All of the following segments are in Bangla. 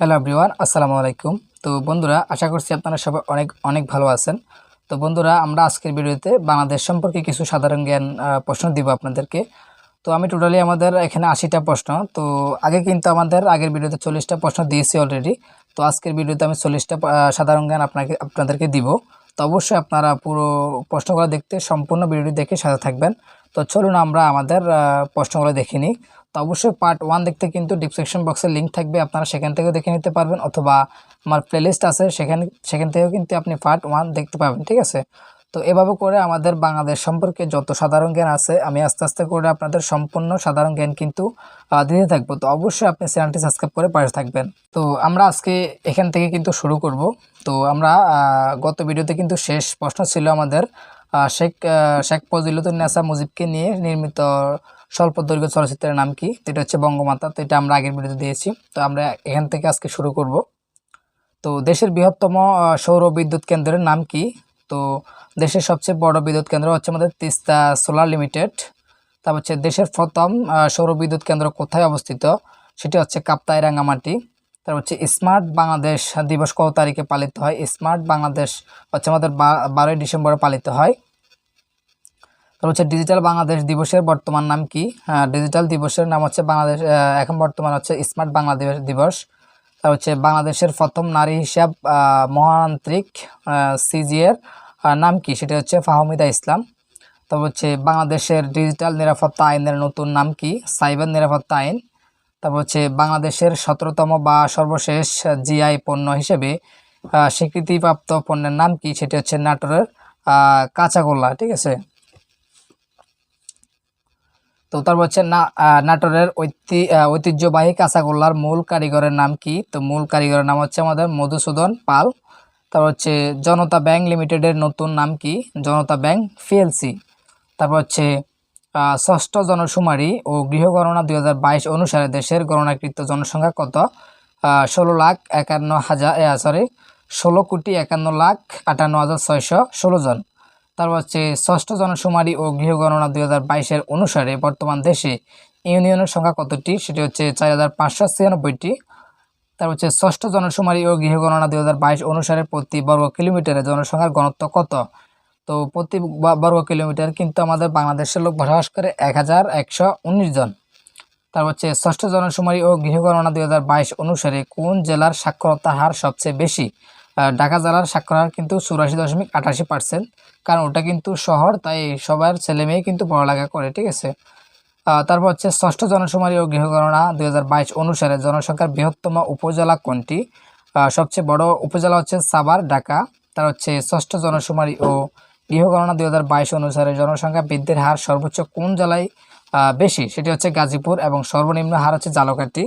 হ্যালো এভরিওয়ান, আসসালামু আলাইকুম। তো বন্ধুরা, আশা করছি আপনারা সবাই অনেক অনেক ভালো আছেন। তো বন্ধুরা, আমরা আজকের ভিডিওতে বাংলাদেশ সম্পর্কে কিছু সাধারণ জ্ঞান প্রশ্ন দিব আপনাদেরকে। তো আমি টোটালি আমাদের এখানে আশিটা প্রশ্ন। তো আগে কিন্তু আমাদের আগের ভিডিওতে চল্লিশটা প্রশ্ন দিয়েছি অলরেডি। তো আজকের ভিডিওতে আমি চল্লিশটা সাধারণ জ্ঞান আপনাকে, আপনাদেরকে দিব। তো অবশ্যই আপনারা পুরো প্রশ্নগুলো দেখতে, সম্পূর্ণ ভিডিওটি দেখে সাথে থাকবেন। তো চলুন আমরা আমাদের প্রশ্নগুলো দেখে নিই। তো অবশ্যই পার্ট ওয়ান দেখতে কিন্তু ডিসক্রিপশন বক্সে লিঙ্ক থাকবে, আপনারা সেখান থেকেও দেখে নিতে পারবেন অথবা আমার প্লেলিস্ট আছে, সেখানে, সেখান থেকেও কিন্তু আপনি পার্ট ওয়ান দেখতে পাবেন, ঠিক আছে? তো এভাবে করে আমাদের বাংলাদেশ সম্পর্কে যত সাধারণ জ্ঞান আছে, আমি আস্তে আস্তে করে আপনাদের সম্পূর্ণ সাধারণ জ্ঞান কিন্তু দিতে থাকব। তো অবশ্যই আপনি চ্যানেলটি সাবস্ক্রাইব করে পাশে থাকবেন। তো আমরা আজকে এখান থেকে কিন্তু শুরু করব। তো আমরা গত ভিডিওতে কিন্তু শেষ প্রশ্ন ছিল আমাদের শেখ শেখ ফজিলুদ্দিন নেসা মুজিবকে নিয়ে নির্মিত স্বল্প দৈর্ঘ্য চলচ্চিত্রের নাম কি? এটা হচ্ছে বঙ্গমাতা। তো এটা আমরা আগের ভিডিওতে দিয়েছি। তো আমরা এখান থেকে আজকে শুরু করব। তো দেশের বৃহত্তম সৌর বিদ্যুৎ কেন্দ্রের নাম কি? তো দেশের সবচেয়ে বড় বিদ্যুৎ কেন্দ্র হচ্ছে আমাদের তিস্তা সোলার লিমিটেড। তারপর হচ্ছে দেশের প্রথম সৌর বিদ্যুৎ কেন্দ্র কোথায় অবস্থিত? সেটি হচ্ছে কাপ্তাই রাঙ্গামাটি তারপর হচ্ছে স্মার্ট বাংলাদেশ দিবস কত তারিখে পালিত হয়? স্মার্ট বাংলাদেশ হচ্ছে আমাদের বারোই ডিসেম্বরে পালিত হয়। তারপর হচ্ছে ডিজিটাল বাংলাদেশ দিবসের বর্তমান নাম কি? হ্যাঁ, ডিজিটাল দিবসের নাম হচ্ছে বাংলাদেশ এখন বর্তমান হচ্ছে স্মার্ট বাংলাদেশ দিবস তার হচ্ছে বাংলাদেশের প্রথম নারী হিসাব আহ, মহাতান্ত্রিক সিজিএর নাম কি? সেটা হচ্ছে ফাহমিদা ইসলাম। তারপর হচ্ছে বাংলাদেশের ডিজিটাল নিরাপত্তা আইনের নতুন নাম কি? সাইবার নিরাপত্তা আইন তারপর হচ্ছে বাংলাদেশের সতেরোতম বা সর্বশেষ জিআই পণ্য হিসেবে স্বীকৃতিপ্রাপ্ত পণ্যের নাম কি? সেটি হচ্ছে নাটোরের কাঁচাগোল্লা ঠিক আছে? তো তারপর হচ্ছে না নাটোরের ঐতি ঐতিহ্যবাহী কাঁচাগোল্লার মূল কারিগরের নাম কি? তো মূল কারিগরের নাম হচ্ছে আমাদের মধুসূদন পাল। তারপর হচ্ছে জনতা ব্যাংক লিমিটেডের নতুন নাম কি? জনতা ব্যাংক পিএলসি তারপর হচ্ছে ষষ্ঠ জনশুমারি ও গৃহগণনা দু হাজার বাইশ অনুসারে দেশের গণনাকৃত জনসংখ্যা কত? ষোলো লাখ একান্ন হাজার সরি ষোলো কোটি একান্ন লাখ আটান্ন হাজার ছয়শো ষোলো জন। তারপর হচ্ছে ষষ্ঠ জনশুমারি ও গৃহগণনা দুই হাজার বাইশের অনুসারে বর্তমান দেশে ইউনিয়নের সংখ্যা কতটি? সেটি হচ্ছে চার হাজার পাঁচশো ছিয়ানব্বইটি। তারপর হচ্ছে ষষ্ঠ জনশুমারি ও গৃহগণনা দুই হাজার বাইশ অনুসারে প্রতি বর্গ কিলোমিটারে জনসংখ্যার ঘনত্ব কত? তো প্রতি বর্গ কিলোমিটার কিন্তু আমাদের বাংলাদেশের লোক বসবাস করে এক হাজার একশো উনিশ জন। তারপর হচ্ছে ষষ্ঠ জনশুমারি ও গৃহগণনা দুই হাজার বাইশ অনুসারে কোন জেলার সাক্ষরতার হার সবচেয়ে বেশি? ঢাকা জেলার সাক্ষর হার কিন্তু চুরাশি দশমিক আটাশি পার্সেন্ট কারণ ওটা কিন্তু শহর, তাই সবার ছেলে মেয়ে কিন্তু পড়ালেখা করে, ঠিক আছে? তারপর হচ্ছে ষষ্ঠ জনশুমারি ও গৃহগণনা দুই অনুসারে জনসংখ্যার বৃহত্তম উপজেলা কোনটি? সবচেয়ে বড় উপজেলা হচ্ছে সাভার, ঢাকা। তার হচ্ছে ষষ্ঠ জনশুমারি ও গৃহগণনা দুই অনুসারে জনসংখ্যা বৃদ্ধির হার সর্বোচ্চ কোন জেলায় বেশি? সেটি হচ্ছে গাজীপুর এবং সর্বনিম্ন হার হচ্ছে জালকাঠি।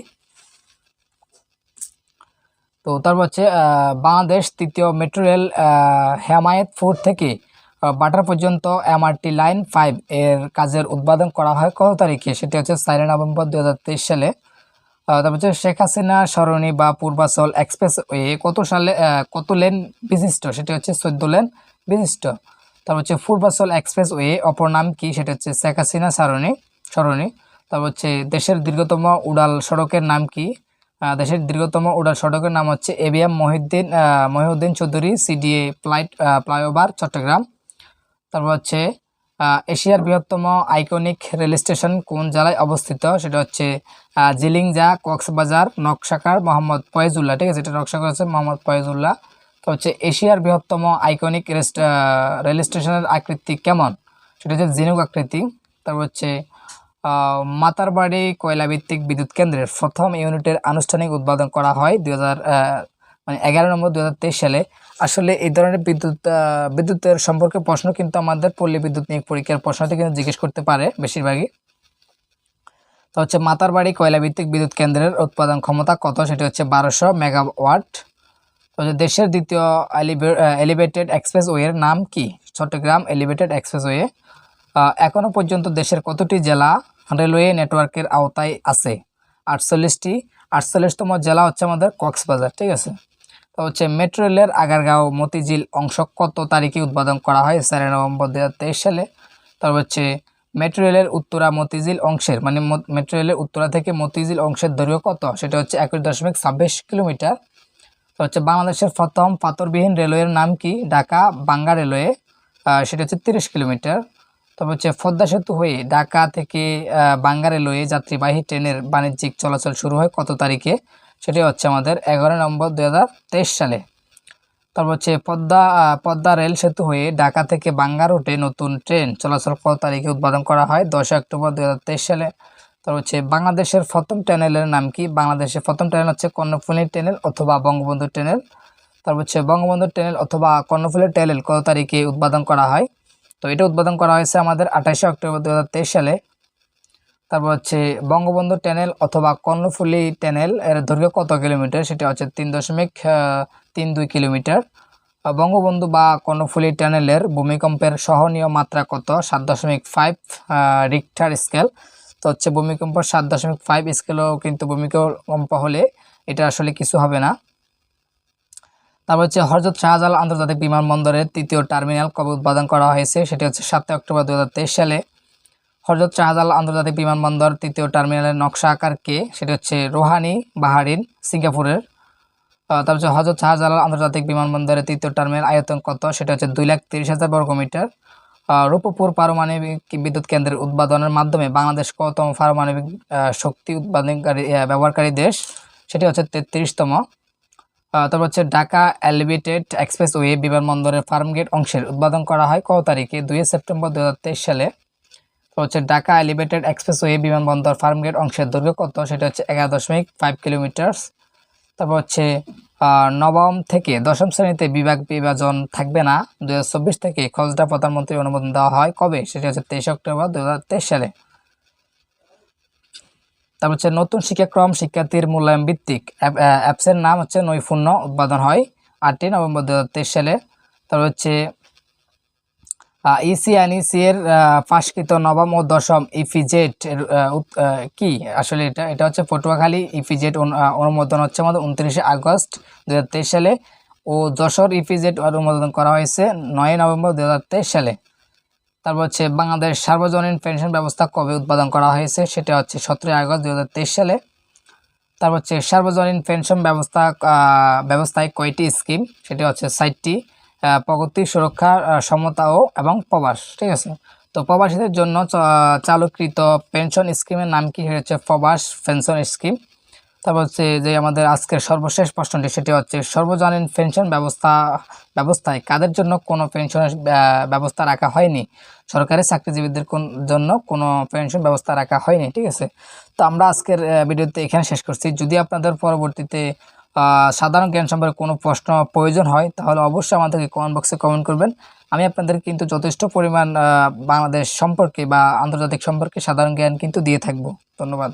তো তারপর হচ্ছে বাংলাদেশ তৃতীয় মেট্রো রেল হেমায়েতপুর থেকে বাটার পর্যন্ত এমআরটি লাইন ফাইভ এর কাজের উদ্বোধন করা হয় কত তারিখে? সেটি হচ্ছে চারই নভেম্বর দু হাজার তেইশ সালে। তারপর হচ্ছে শেখ হাসিনা, সরণি বা পূর্বাচল এক্সপ্রেস ওয়ে কত সালে কত লেন বিশিষ্ট? সেটি হচ্ছে চোদ্দ লেন বিশিষ্ট। তারপর হচ্ছে পূর্বাচল এক্সপ্রেস ওয়ে অপর নাম কি? সেটা হচ্ছে শেখ হাসিনা, সরণি সরণি। তারপর হচ্ছে দেশের দীর্ঘতম উড়াল সড়কের নাম কি? দেশের দীর্ঘতম উড়াল সড়কের নাম হচ্ছে ABM Mohiuddin Mohiuddin Chowdhury CDA flight flyover Chattogram. তারপর হচ্ছে এশিয়ার বৃহত্তম আইকনিক রেল স্টেশন কোন জেলায় অবস্থিত? সেটা হচ্ছে জিলিংজা, কক্সবাজার, নকশাকার, মোহাম্মদ ফয়েজুল্লাহ, ঠিক আছে? এটা নকশাকার হচ্ছে মোহাম্মদ ফয়েজুল্লাহ। তো হচ্ছে, এশিয়ার বৃহত্তম আইকনিক রেল স্টেশনের আকৃতি কেমন? সেটা হচ্ছে জিনুক আকৃতি। তারপর হচ্ছে মাতারবাড়ি কয়লাভিত্তিক বিদ্যুৎ কেন্দ্রের প্রথম ইউনিটের আনুষ্ঠানিক উদ্বোধন করা হয় দু হাজার মানে এগারো নম্বর দু হাজার তেইশ সালে। আসলে এই ধরনের বিদ্যুৎ বিদ্যুতের সম্পর্কে প্রশ্ন কিন্তু আমাদের পল্লী বিদ্যুৎ নিয়োগ পরীক্ষার প্রশ্নতে কিন্তু জিজ্ঞেস করতে পারে বেশিরভাগই। তো হচ্ছে মাতারবাড়ি কয়লাভিত্তিক বিদ্যুৎ কেন্দ্রের উৎপাদন ক্ষমতা কত? সেটি হচ্ছে বারোশো মেগাওয়াট। তো দেশের দ্বিতীয় এলিভেটেড এক্সপ্রেসওয়ের নাম কি? চট্টগ্রাম এলিভেটেড এক্সপ্রেসওয়ে এখনও পর্যন্ত দেশের কতটি জেলা রেলওয়ে নেটওয়ার্কের আওতায় আছে। আটচল্লিশটি, আটচল্লিশতম জেলা হচ্ছে আমাদের কক্সবাজার, ঠিক আছে? তো হচ্ছে মেট্রো রেলের আগারগাঁও, মতিঝিল অংশ কত তারিখে উদ্বোধন করা হয়? চারই নভেম্বর দু হাজার তেইশ সালে। তারপর হচ্ছে মেট্রো রেলের উত্তরা, মতিঝিল অংশের মানে মেট্রো রেলের উত্তরা থেকে মতিঝিল অংশের দৈর্ঘ্য কত? সেটা হচ্ছে একুশ দশমিক ছাব্বিশ কিলোমিটার। তো হচ্ছে বাংলাদেশের প্রথম পাথরবিহীন রেলওয়ের নাম কি? ঢাকা বাঙ্গা রেলওয়ে সেটা হচ্ছে তিরিশ কিলোমিটার। তবে হচ্ছে পদ্মা সেতু হয়ে ঢাকা থেকে আহ, বাঙ্গা রেলওয়ে যাত্রীবাহী ট্রেনের বাণিজ্যিক চলাচল শুরু হয় কত তারিখে? সেটি হচ্ছে আমাদের এগারো নভেম্বর দু সালে। তারপর হচ্ছে পদ্মা পদ্মা রেল সেতু হয়ে ঢাকা থেকে বাঙ্গা রুটে নতুন ট্রেন চলাচল কত তারিখে উদ্বোধন করা হয়? দশই অক্টোবর দু হাজার তেইশ সালে। তারপর হচ্ছে বাংলাদেশের প্রথম টানেলের নাম কি? বাংলাদেশের প্রথম টানেল হচ্ছে কর্ণফুলী টানেল অথবা বঙ্গবন্ধু টানেল তারপর হচ্ছে বঙ্গবন্ধু টানেল অথবা কর্ণফুলী টানেল কত তারিখে উদ্বোধন করা হয়? তো এটা উদ্বোধন করা হয়েছে আমাদের আঠাশে অক্টোবর দু হাজার তেইশ সালে। তারপর হচ্ছে বঙ্গবন্ধু টানেল অথবা কর্ণফুলী টানেল এর দৈর্ঘ্য কত কিলোমিটার? সেটা হচ্ছে তিন দশমিক তিন দুই কিলোমিটার। বঙ্গবন্ধু বা কর্ণফুলী টানেলের ভূমিকম্পের সহনীয় মাত্রা কত? সাত দশমিক ফাইভ রিক্টার স্কেল তো হচ্ছে ভূমিকম্প সাত দশমিক ফাইভ স্কেলও কিন্তু ভূমিকম্প হলে এটা আসলে কিছু হবে না। তারপর হচ্ছে হরজত শাহজালাল আন্তর্জাতিক বিমানবন্দরের তৃতীয় টার্মিনাল কবে উদ্বোধন করা হয়েছে, সেটি হচ্ছে সাতই অক্টোবর দু হাজার তেইশ সালে। হরজত শাহজালাল আন্তর্জাতিক বিমানবন্দর তৃতীয় টার্মিনালের নকশা আকার কে সেটি হচ্ছে রোহানি বাহারিন সিঙ্গাপুরের। তারপর হচ্ছে হজরত শাহজালাল আন্তর্জাতিক বিমানবন্দরের তৃতীয় টার্মিনাল আয়তন কত, সেটা হচ্ছে দুই লাখ তিরিশ হাজার বর্গমিটার রূপপুর পারমাণবিক বিদ্যুৎ কেন্দ্রের উৎপাদনের মাধ্যমে বাংলাদেশ কতম পারমাণবিক শক্তি উৎপাদনকারী ব্যবহারকারী দেশ, সেটি হচ্ছে তেত্রিশতম। তারপর হচ্ছে ঢাকা এলিভেটেড এক্সপ্রেসওয়ে বিমানবন্দরের ফার্মগেট অংশের উদ্বোধন করা হয় কত তারিখে? দুই সেপ্টেম্বর দু হাজার তেইশ সালে। তো হচ্ছে ঢাকা এলিভেটেড এক্সপ্রেসওয়ে বিমানবন্দর ফার্মগেট অংশের দৈর্ঘ্য কত? সেটা হচ্ছে এগারো দশমিক ফাইভ কিলোমিটার। তারপর হচ্ছে নবম থেকে দশম শ্রেণীতে বিভাগ বিভাজন থাকবে না। দুহাজার চব্বিশ থেকে খসড়া প্রধানমন্ত্রীর অনুমোদন দেওয়া হয় কবে? সেটা হচ্ছে তেইশ অক্টোবর দু হাজার তেইশ সালে। তারপর হচ্ছে নতুন শিক্ষাক্রম শিক্ষার্থীর মূল্যায়ন ভিত্তিক। অ্যাপ- অ্যাপসের নাম হচ্ছে নৈপুণ্য উৎপাদন হয় আটই নভেম্বর দু হাজার তেইশ সালে। তারপর হচ্ছে ইসিআইনিসি এর আহ, পাশকৃত নবম ও দশম ইফিজেট এর, আহ, কি? আসলে এটা এটা হচ্ছে পটুয়াখালী ইফিজেট অনুমোদন হচ্ছে আমাদের উনত্রিশে আগস্ট দুহাজার তেইশ সালে ও যশোর ইফিজেট অনুমোদন করা হয়েছে নয় নভেম্বর দুহাজার তেইশ সালে। তারপর হচ্ছে বাংলাদেশ সার্বজনীন পেনশন ব্যবস্থা কবে উৎপাদন করা হয়েছে, সেটা হচ্ছে সতেরোই আগস্ট দু হাজার তেইশ সালে। তারপর হচ্ছে সার্বজনীন পেনশন ব্যবস্থা ব্যবস্থায় কয়টি স্কিম? সেটি হচ্ছে সাইটটি প্রগতি, সুরক্ষা সমতা ও, এবং প্রবাস, ঠিক আছে? তো প্রবাসীদের জন্য চালুকৃত পেনশন স্কিমের নাম কি? হচ্ছে প্রবাস পেনশন স্কিম। তারপর হচ্ছে যে আমাদের আজকের সর্বশেষ প্রশ্নটি সেটি হচ্ছে, সর্বজনীন পেনশন ব্যবস্থা, ব্যবস্থায় কাদের জন্য কোনো পেনশনের ব্যবস্থা রাখা হয়নি? সরকারি চাকরিজীবীদের কোন- জন্য কোনো পেনশন ব্যবস্থা রাখা হয়নি, ঠিক আছে? তো আমরা আজকের ভিডিওতে এখানে শেষ করছি। যদি আপনাদের পরবর্তীতে সাধারণ জ্ঞান সম্পর্কে কোনো প্রশ্ন প্রয়োজন হয়, তাহলে অবশ্যই আমাদেরকে কমেন্ট বক্সে কমেন্ট করবেন। আমি আপনাদের কিন্তু যথেষ্ট পরিমাণ বাংলাদেশ সম্পর্কে বা আন্তর্জাতিক সম্পর্কে সাধারণ জ্ঞান কিন্তু দিয়ে থাকব। ধন্যবাদ।